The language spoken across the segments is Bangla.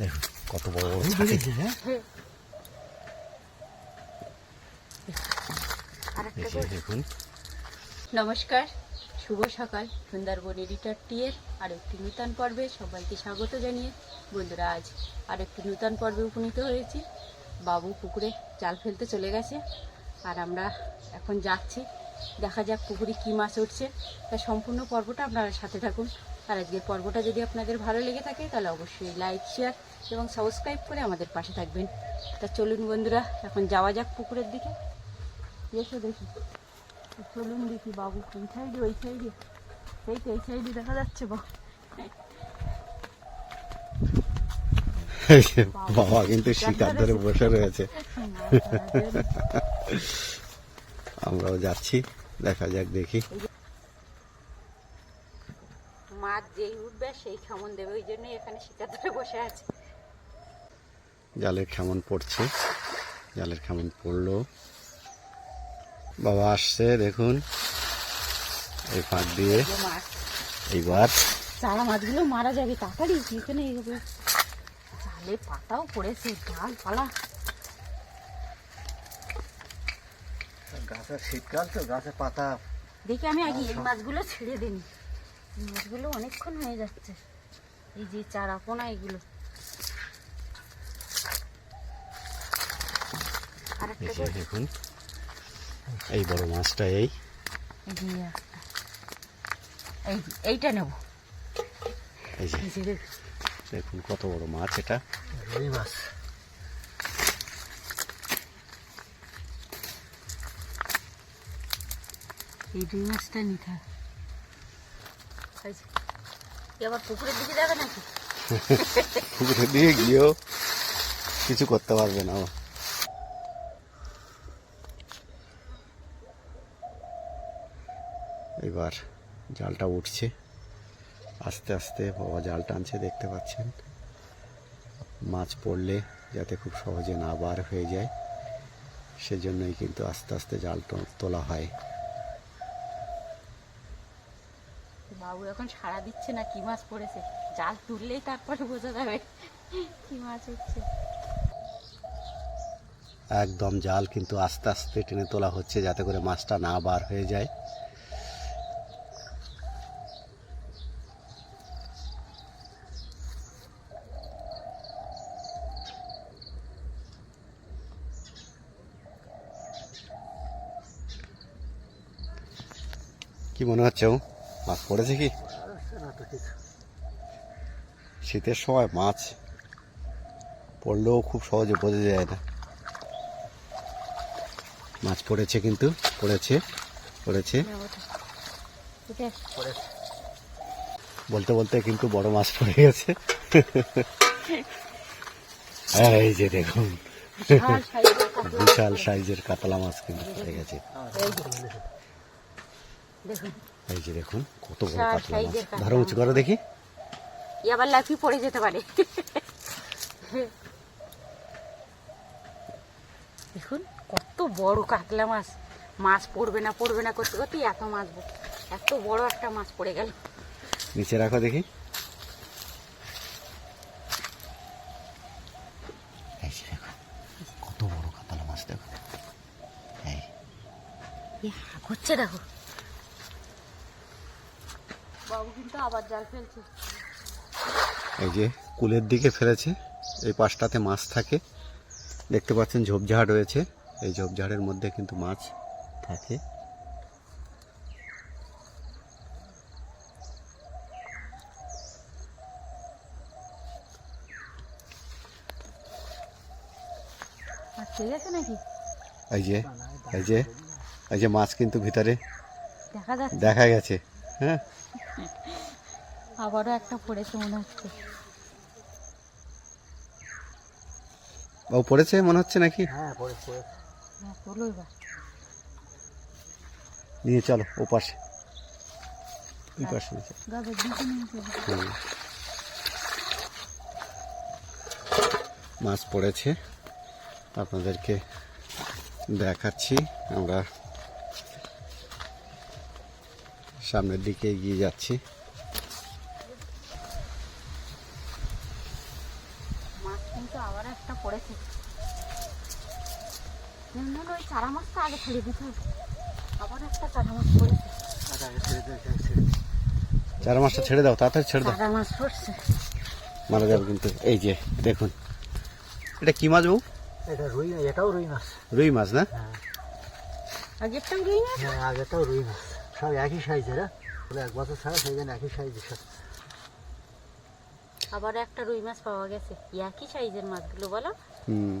দেখুন কত বড় বড় ছাতি আরেকটা এই যে দেখুন। নমস্কার শুভ সকাল। সুন্দরবন এডিটর টিয়ের আর একটি নূতন পর্বে সবাইকে স্বাগত জানিয়ে বন্ধুরা আজ আর একটি নূতন পর্বে উপনীত হয়েছি। বাবু পুকুরে জাল ফেলতে চলে গেছে আর আমরা এখন যাচ্ছি। দেখা যাক পুকুরে কী মাছ উঠছে। তা সম্পূর্ণ পর্বটা আপনারা সাথে থাকুন। আর আজকের পর্বটা যদি আপনাদের ভালো লেগে থাকে তাহলে অবশ্যই লাইক শেয়ার এবং সাবস্ক্রাইব করে আমাদের পাশে থাকবেন। তা চলুন বন্ধুরা এখন যাওয়া যাক পুকুরের দিকে। এসো দেখি। চলুন দেখি বাবু কোন সাইডে ওই সাইডে। এই তো এই সাইডে দেখা যাচ্ছে বা বাবা কিন্তু শিকার ধরে বসে রয়েছে। আমরাও যাচ্ছি দেখা যাক দেখি। মাছ যেই উঠবে সেই খামন দেবে। ওই জন্যই এখানে শিকার ধরে বসে আছে। জালের কেমন পড়ছে। জালের কেমন পড়ল। বাবা আসছে দেখুন। এই ফাঁক দিয়ে। এইবার। চারা মাছগুলো মারা যাবে তাড়াতাড়ি এখানে এগোবে জালে পাতাও পড়েছে ডাল পালা গাছের শীতকাল তো গাছের পাতা। দেখি আমি আগে এই মাছগুলো ছেড়ে দিই মাছগুলো অনেকক্ষণ হয়ে যাচ্ছে। এই যে চারা পোনা এগুলো। দেখুন এই বড় মাছটা এই। এইটা নেব। দেখুন। কত বড় মাছ এটা। রুই মাছ। এই রুই মাছটা নিতে পুকুরের দিকে গিয়েও কিছু করতে পারবে না এবার জালটা উঠছে। আস্তে আস্তে বাবা জাল টানছে, দেখতে পাচ্ছেন? মাছ পড়লে যাতে খুব সহজে না বার হয়ে যায়, সেজন্যই কিন্তু আস্তে আস্তে জাল তোলা হয়। বাবু এখন সাড়া দিচ্ছে না, কি মাছ পড়েছে? জাল তুললেই তারপরে বোঝা যাবে কি মাছ হচ্ছে। একদম জাল কিন্তু আস্তে আস্তে টেনে তোলা হচ্ছে যাতে করে মাছটা না বার হয়ে যায়। কি মনে হচ্ছে ও? মাছ পড়েছে কি? শীতের সময় মাছ পড়লেও খুব সহজে বোঝা যায় না। মাছ পড়েছে কিন্তু, পড়েছে পড়েছে। বলতে বলতে কিন্তু বড় মাছ পড়ে গেছে। এই যে দেখুন, বিশাল সাইজের কাতলা। বিশাল সাইজের কাতলা মাছ কিন্তু পড়ে গেছে। দেখুন। এই যে দেখুন কত বড় কাতলা মাছ। ধরো উঁচু করো দেখি। আবার লাফি পড়ে যেতে পারে। দেখুন কত বড় কাতলা মাছ। মাছ পড়বে না পড়বে না করতে করতে এত মাছ এত বড় একটা মাছ পড়ে গেল। নিচে রাখো দেখি। কত বড় কাতলা মাছ দেখো। এই। হচ্ছে দেখো। বাবু কিন্তু আবার জাল ফেলছে। এই যে কুলের দিকে ফেলেছে এই পাশটাতে মাছ থাকে। দেখতে পাচ্ছেন ঝোপঝাড় রয়েছে এই ঝোপঝাড়ের মধ্যে কিন্তু মাছ থাকে। এই যে এই যে এই যে মাছ কিন্তু ভিতরে দেখা দেখা গেছে হ্যাঁ? আবারও একটা পড়েছে মনে হচ্ছে। ও পড়েছে মনে হচ্ছে নাকি? হ্যাঁ পরে হ্যাঁ এবার। নিয়ে চলো ও পাশে। ওই পাশে। মাছ পড়েছে। আপনাদেরকে দেখাচ্ছি। আমরা সামনের দিকে এগিয়ে যাচ্ছি। কিন্তু আবার একটা পড়েছে। না না না, ওই চারা মাছটা আগে ফেলে দিতে হবে। আবার একটা চারা মাছ পড়েছে। আচ্ছা আগে ছেড়ে দে আগে ছেড়ে দে। চার মাসটা ছেড়ে দাও তাড়াতাড়ি ছেড়ে দাও। মাছ পড়ছে। মারা যাবে কিন্তু এই যে দেখুন। এটা কি মাছ বাবু এটা রুই এটাও রুই মাছ। রুই মাছ না? হ্যাঁ। আগেরটাও রুই মাছ? হ্যাঁ আগেটাও রুই মাছ। সব একই সাইজের হ্যাঁ? বলে এক বছর ছাড়া সেই জন্য একই সাইজের সব। আবার একটা রুই মাছ পাওয়া গেছে। একই সাইজের মাছগুলো বলো? হুম।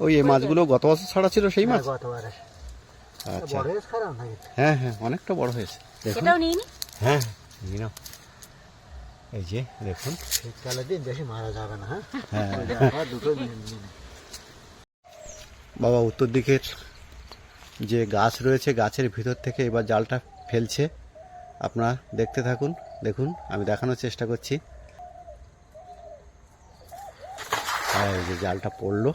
ওই এই মাছগুলো গত বছর ছাড়া ছিল সেই মাছ? হ্যাঁ, গতবার আচ্ছা। বড় হয়েছে খারাপ নাকি হ্যাঁ হ্যাঁ অনেকটা বড় হয়েছে। এটাও নিয়ে নি হ্যাঁ নিয়ে নাও। এই যে দেখুন। শীতকালে দিন বেশি মারা যাবে না হ্যাঁ? হ্যাঁ। দুটো। বাবা উত্তর দিকের যে গাছ রয়েছে গাছের ভিতর থেকে এবার জালটা ফেলছে। আপনারা দেখতে থাকুন, দেখুন, আমি দেখানোর চেষ্টা করছি। যে জালটা পড়ল।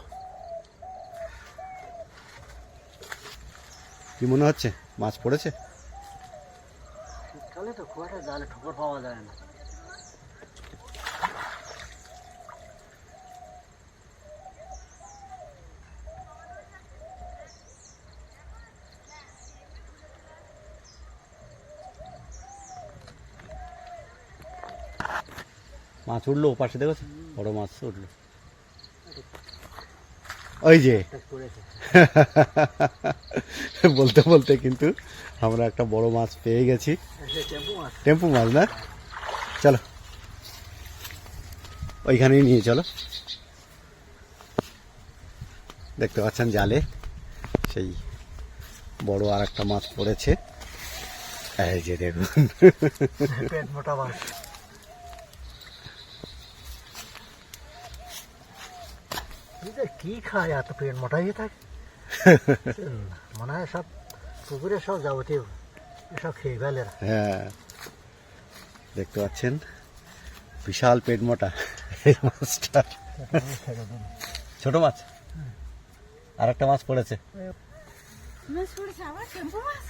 কি মনে হচ্ছে? মাছ পড়েছে? তো জালে ঠোকর পাওয়া যায় না। মাছ উঠল ও পাশে দেখেছ? বড় মাছ উঠল। ওই যে। বলতে বলতে কিন্তু আমরা একটা বড় মাছ পেয়ে গেছি। টেম্পু মাছ। টেম্পু মাছ না? চলো। ওইখানেই নিয়ে চলো। দেখতে পাচ্ছেন জালে সেই বড় আর একটা মাছ পড়েছে। এই যে দেখুন। পেট মোটা মাছ এই যে কি খায় এত পেট মোটা হয়ে থাকে? মনে হয় সব পুকুরে সব যাবতীয় সব খেয়ে ফেলে হ্যাঁ। দেখতে পাচ্ছেন? বিশাল পেট মোটা এই মাছটা ছোট মাছ? আর একটা মাছ পড়েছে। মাছ পড়েছে আবার টেম্পু মাছ?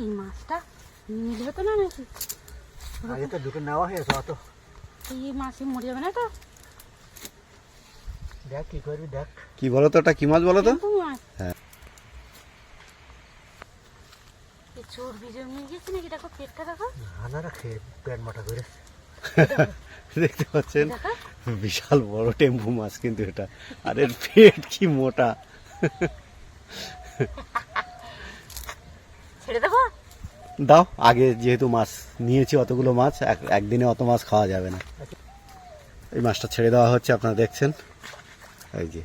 এই মাছটা? নিলে হতো না নাকি? আগে তো দুটো নেওয়া হয়েছে অত। এই মাছে মরে যাবে না তো? দেখ কি করবি দেখ। কি বলো তো ওটা কি মাছ বলো তো? হ্যাঁ। চর্বি জমিয়ে গেছে নাকি? দেখো পেটটা দেখো। আনারা খেয়ে পেট মোটা করে। দেখতে পাচ্ছেন? বিশাল বড় টেম্পু মাছ কিন্তু এটা। আর এর পেট কি মোটা ছেড়ে দেবো দাও, আগে যেহেতু মাছ নিয়েছি অতগুলো মাছ, এক- একদিনে অত মাছ খাওয়া যাবে না। এই মাছটা ছেড়ে দেওয়া হচ্ছে, আপনারা দেখছেন। এই যে।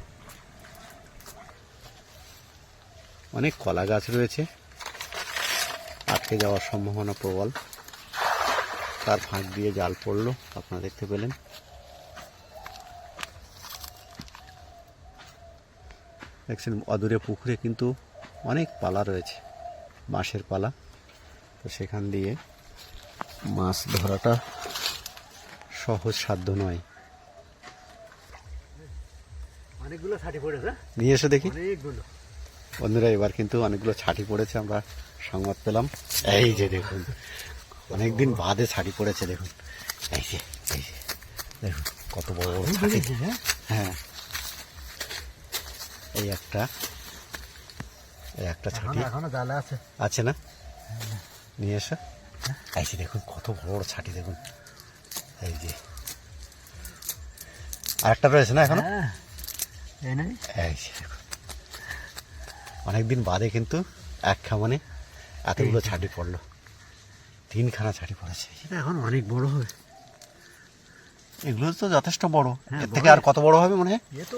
অনেক কলা গাছ রয়েছে। আটকে যাওয়ার সম্ভাবনা প্রবল। তার ফাঁক দিয়ে জাল পড়ল, আপনারা দেখতে পেলেন। দেখছেন, অদূরে পুকুরে কিন্তু অনেক পালা রয়েছে, বাঁশের পালা। তো সেখান দিয়ে মাছ ধরাটা সহজ সাধ্য নয়। অনেকগুলো ছাটি পড়েছে। নিয়ে এসে দেখি। অনেকগুলো। বন্ধুরা এবার কিন্তু অনেকগুলো ছাটি পড়েছে আমরা সংবাদ পেলাম। এই যে দেখুন অনেকদিন বাদে ছাটি পড়েছে দেখুন। এই যে এই যে দেখুন কত বড় বড় ছাটি। হ্যাঁ। হ্যাঁ। এই একটা এই একটা ছাটি। এখনও এখনও জালে আছে। আছে না? নিয়ে এসো। এই যে দেখুন কত বড় বড় ছাটি দেখুন। এই যে। আরেকটা রয়েছে না এখন? হ্যাঁ অনেকদিন বাদে কিন্তু এক খামানে এতগুলো ছাটি পড়ল। তিনখানা ছাটি পড়েছে। এটা এখন অনেক বড় হবে। এগুলো তো যথেষ্ট বড়। হ্যাঁ, এর থেকে আর কত বড় হবে মনে হয়? এ তো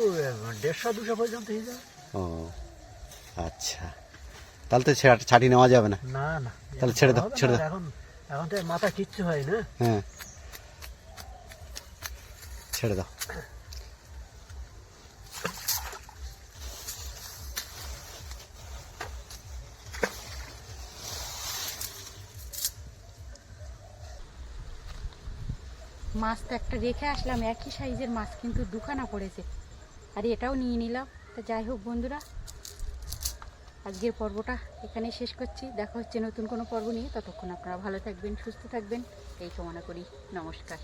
দেড়শো দুশো পর্যন্ত হয়ে যাবে। ও আচ্ছা। তাহলে তো নেওয়া যাবে না। না না। তাহলে ছেড়ে দাও, ছেড়ে দাও। এখন এখন তো মাথা কিচ্ছু হয় না। হ্যাঁ। ছেড়ে দাও। মাছ তো একটা রেখে আসলাম একই সাইজের মাছ কিন্তু দুখানা পড়েছে। আর এটাও নিয়ে নিলাম। তা যাই হোক বন্ধুরা আজকের পর্বটা এখানে শেষ করছি। দেখা হচ্ছে নতুন কোনো পর্ব নিয়ে। ততক্ষণ আপনারা ভালো থাকবেন, সুস্থ থাকবেন। এই কামনা করি। নমস্কার।